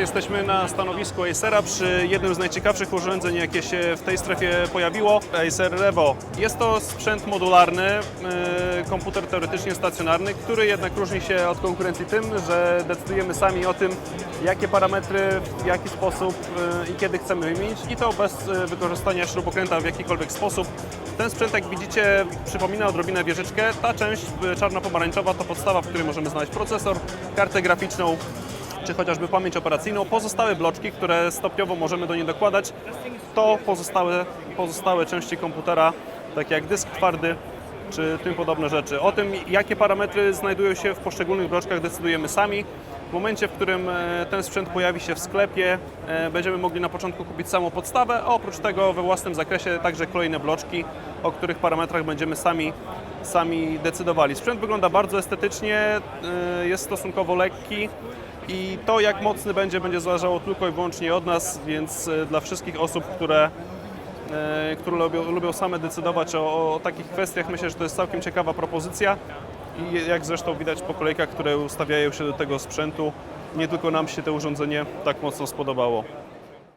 Jesteśmy na stanowisku Acera przy jednym z najciekawszych urządzeń, jakie się w tej strefie pojawiło, Acer Revo. Jest to sprzęt modularny, yy, komputer teoretycznie stacjonarny, który jednak różni się od konkurencji tym, że decydujemy sami o tym, jakie parametry, w jaki sposób yy, i kiedy chcemy wymienić i to bez yy, wykorzystania śrubokręta w jakikolwiek sposób. Ten sprzęt, jak widzicie, przypomina odrobinę wieżyczkę. Ta część czarno-pomarańczowa to podstawa, w której możemy znaleźć procesor, kartę graficzną, czy chociażby pamięć operacyjną. Pozostałe bloczki, które stopniowo możemy do niej dokładać, to pozostałe, pozostałe części komputera, takie jak dysk twardy czy tym podobne rzeczy. O tym, jakie parametry znajdują się w poszczególnych bloczkach, decydujemy sami. W momencie, w którym e, ten sprzęt pojawi się w sklepie, e, będziemy mogli na początku kupić samą podstawę, a oprócz tego we własnym zakresie także kolejne bloczki, o których parametrach będziemy sami, sami decydowali. Sprzęt wygląda bardzo estetycznie, e, jest stosunkowo lekki. I to, jak mocny będzie, będzie zależało tylko i wyłącznie od nas, więc e, dla wszystkich osób, które, e, które lubią, lubią same decydować o, o takich kwestiach, myślę, że to jest całkiem ciekawa propozycja. I jak zresztą widać po kolejkach, które ustawiają się do tego sprzętu, nie tylko nam się to urządzenie tak mocno spodobało.